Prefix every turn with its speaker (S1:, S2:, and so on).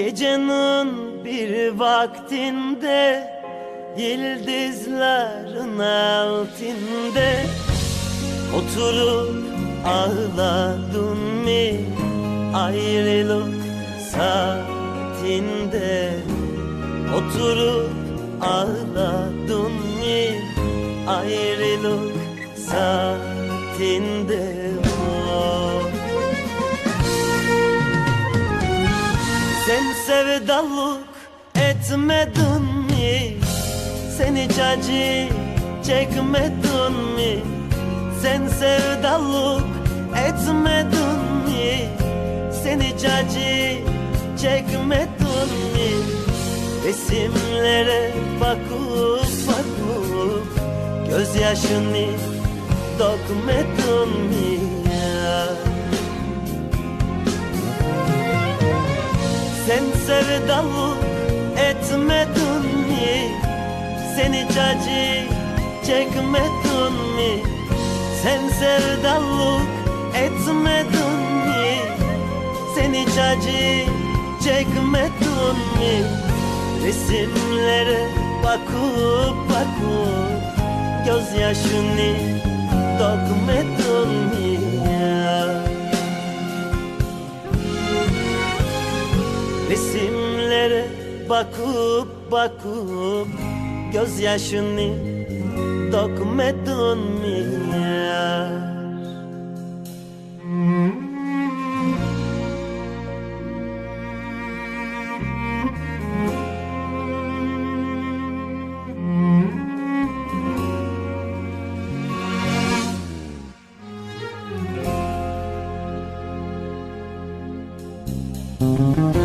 S1: Gecenin bir vaktinde Yıldızların altında Oturup ağladın mı? Ayrılık saatinde Oturup ağladın mı? Ayrılık saatinde sevdalık etmedin mi? Sen hiç çekmedin mi? Sen sevdalık etmedin mi? Sen hiç çekmedin mi? Resimlere bakıp bakıp Gözyaşını dökmedin mi ya? Sen sevdalık etmedin mi? Sen hiç acı çekmedin mi? Sen sevdalık etmedin mi? Sen hiç acı çekmedin mi? Resimlere bakıp bakıp Gözyaşını Resimlere bakıp bakıp Gözyaşını dökmedin mi ya?
S2: Thank